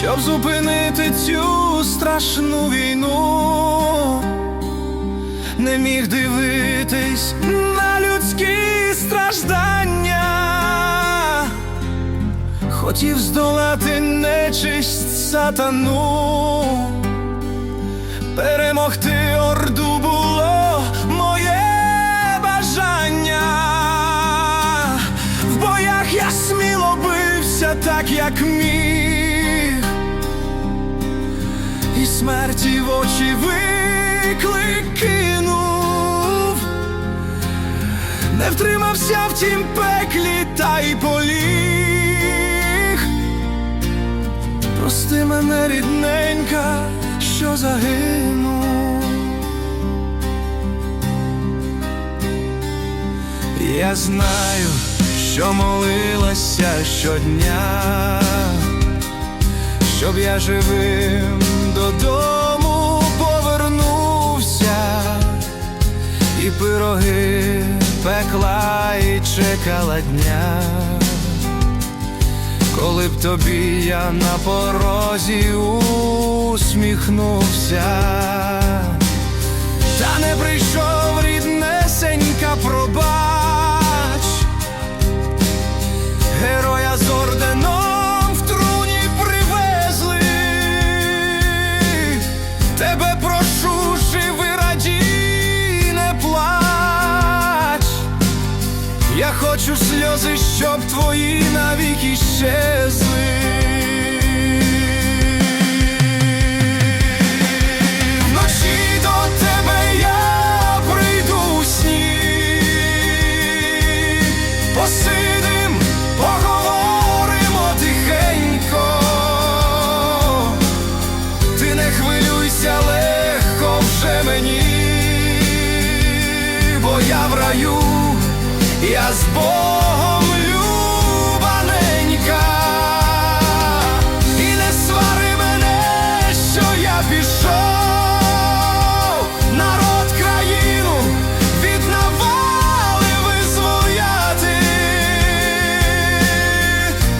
щоб зупинити цю страшну війну, не міг дивитись на людські страждання, хотів здолати нечисть сатану, перемогти орду було моє бажання. В боях я сміло бився так, як міг і смерті в очі виклик кинув, не втримався в тім пеклі та й поліг. Прости мене, рідненька, що загинув. Я знаю, що молилася щодня щоб я живим додому повернувся, і пироги пекла і чекала дня, коли б тобі я на порозі усміхнувся, та не прийшов Я хочу сльози, щоб твої навіки щезли. Вночі до тебе я прийду у сні. Посидим, поговоримо тихенько. Ти не хвилюйся легко вже мені, бо я в раю, я з Богом любаненька, і не свари мене, що я пішов, народ країну від навали визволяти.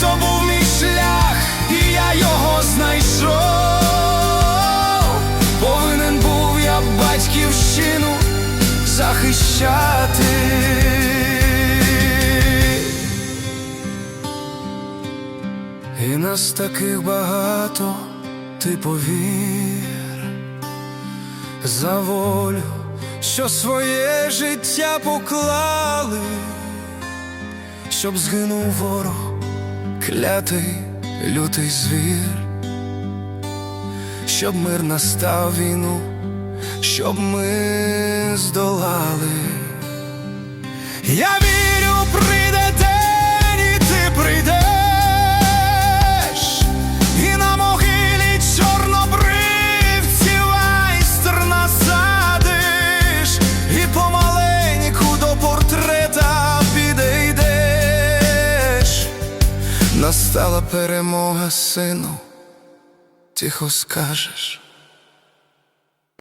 То був мій шлях, і я його знайшов. Повинен був я батьківщину захищати. Нас таких багато, ти повір, за волю, що своє життя поклали, щоб згинув ворог, клятий лютий звір щоб мир настав війну, щоб ми здолали. Я вірю, прийде Настала перемога, сину тихо скажеш.